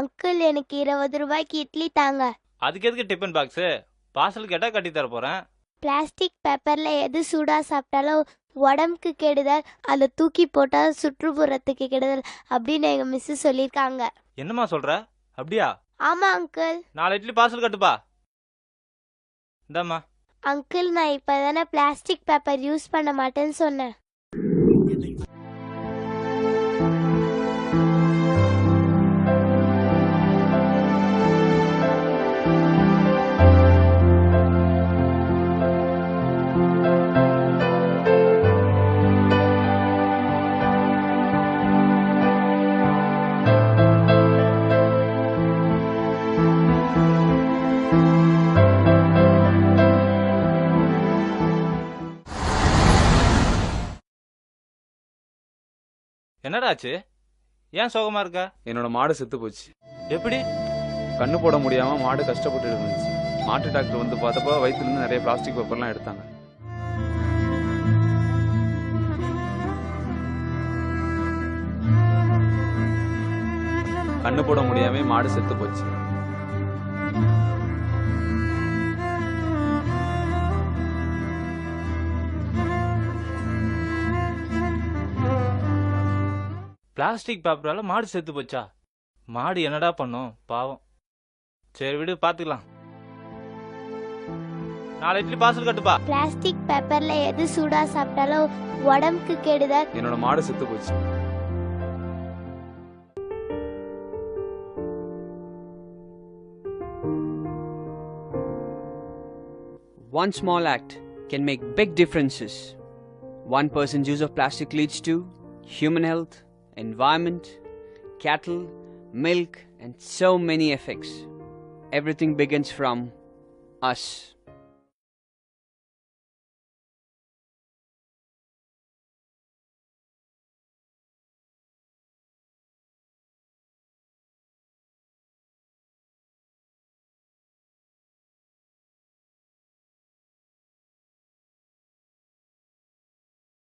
Uncle எனக்கு இருபது ரூபாய்க்கு இட்லி தாங்க. அதுக்கு எதுக்கு டிஃபன் பாக்ஸு? பார்சல் கேட்டால் கட்டி தர போகிறேன் பிளாஸ்டிக் பேப்பர்ல எது சூடா சாப்பிட்டாலும் உடம்புக்கு கெடுதல் அதை தூக்கி போட்டா சுற்றுப்புறத்துக்கு கெடுதல் அப்படின்னு எங்க மிஸ் சொல்லியிருக்காங்க என்னம்மா சொல்கிற அப்படியா? ஆமா அங்கிள். நாலு இட்லி பார்சல் கட்டுப்பா. இந்தாம்மா. அங்கிள் நான் இப்பதானே பிளாஸ்டிக் பேப்பர் யூஸ் பண்ண மாட்டேன்னு சொன்னேன். என்னடா ஆச்சு ஏன் சோகமாக இருக்க? என்னோட மாடு செத்து போச்சு. எப்படி? கண்ணு போட முடியாம மாடு கஷ்டப்பட்டு இருந்துச்சு. மாட்டு டாக்டர் வந்து பார்த்தப்போ வயித்துல இருந்து நிறைய பிளாஸ்டிக் பேப்பர்லாம் எடுத்தாங்க. கண்ணு போட முடியாம மாடு செத்து போச்சு. பிளாஸ்டிக் பேப்பரால மாடு செத்து போச்சா? மாடு என்னடா பண்ணும்? பாவம். சரி விடு பார்த்துக்கலாம் நாலு இட்லி பார்சல் கட்டுப்பா. பிளாஸ்டிக் பேப்பர்ல எது சூடா சாப்பிட்டாலும் உடம்புக்கு கெடுதல் என்னோட மாடு செத்து போச்சு. One small act can make big differences. One person's use of plastic leads to human health, environment, cattle, milk, and so many effects. Everything begins from us.